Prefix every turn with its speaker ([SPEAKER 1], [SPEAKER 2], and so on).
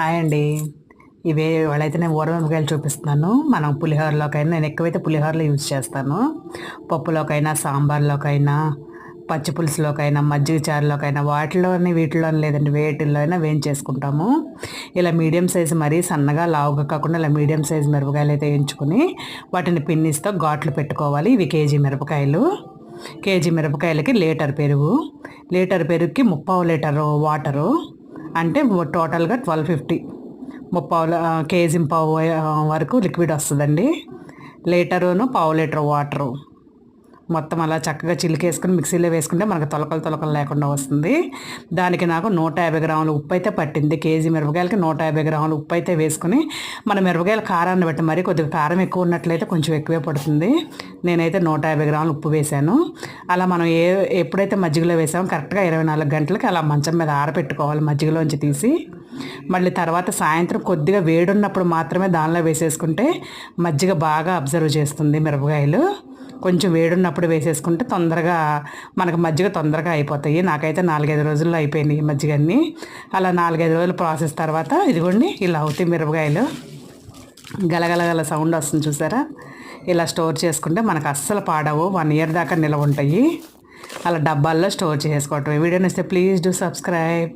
[SPEAKER 1] Hi అండి. ఇవే వాళ్ళైతే నేను ఊరమిరపకాయలు చూపిస్తున్నాను. మనం పులిహోరలోకైనా నేను ఎక్కువైతే పులిహోరలో యూజ్ చేస్తాను. పప్పులోకైనా సాంబార్లోకైనా పచ్చి పులుసులోకైనా మజ్జిగ చారులోకైనా వాటిలోని వీటిలోని లేదండి వేటిల్లో అయినా వేయించేసుకుంటాము. ఇలా మీడియం సైజు మరీ సన్నగా లావుగా కాకుండా ఇలా మీడియం సైజు మిరపకాయలు అయితే వేయించుకుని వాటిని పిన్నిస్తో ఘాట్లు పెట్టుకోవాలి. ఇవి కేజీ మిరపకాయలు. కేజీ మిరపకాయలకి లీటర్ పెరుగు. లీటర్ పెరుగుకి ముప్పావు లీటర్ వాటరు. అంటే టోటల్గా ట్వెల్వ్ ఫిఫ్టీ ముప్పావు కేజీ పావు వరకు లిక్విడ్ వస్తుందండి. లీటరును పావు లీటర్ వాటరు. మొత్తం అలా చక్కగా చిలికేసుకుని మిక్సీలో వేసుకుంటే మనకు తొలకలు తొలకలు లేకుండా వస్తుంది. దానికి నాకు నూట యాభై గ్రాములు ఉప్పు అయితే పట్టింది. కేజీ మిరపకాయలకి నూట యాభై గ్రాములు ఉప్పు అయితే వేసుకుని మన మిరపకాయల కారాన్ని బట్టి మరి కొద్దిగా కారం ఎక్కువ ఉన్నట్లయితే కొంచెం ఎక్కువే పడుతుంది. నేనైతే నూట యాభై గ్రాములు ఉప్పు వేశాను. అలా మనం ఏ ఎప్పుడైతే మజ్జిగలో వేసామో కరెక్ట్గా ఇరవై నాలుగు గంటలకి అలా మంచం మీద ఆరబెట్టుకోవాలి మజ్జిగలోంచి తీసి. మళ్ళీ తర్వాత సాయంత్రం కొద్దిగా వేడున్నప్పుడు మాత్రమే దానిలో వేసేసుకుంటే మజ్జిగ బాగా అబ్జర్వ్ చేస్తుంది మిరపకాయలు. కొంచెం వేడున్నప్పుడు వేసేసుకుంటే తొందరగా మనకు మజ్జిగ తొందరగా అయిపోతాయి. నాకైతే నాలుగైదు రోజుల్లో అయిపోయినాయి మజ్జిగ అన్నీ అలా నాలుగైదు రోజులు ప్రాసెస్ తర్వాత ఇదిగోండి ఇలా అవుతాయి మిరపకాయలు. గలగలగల సౌండ్ వస్తుంది చూసారా? ఇలా స్టోర్ చేసుకుంటే మనకు అస్సలు పాడవు. వన్ ఇయర్ దాకా నిలవ ఉంటాయి. అలా డబ్బాల్లో స్టోర్ చేసుకోవటం వీడియో నచ్చితే ప్లీజ్ డూ సబ్స్క్రైబ్.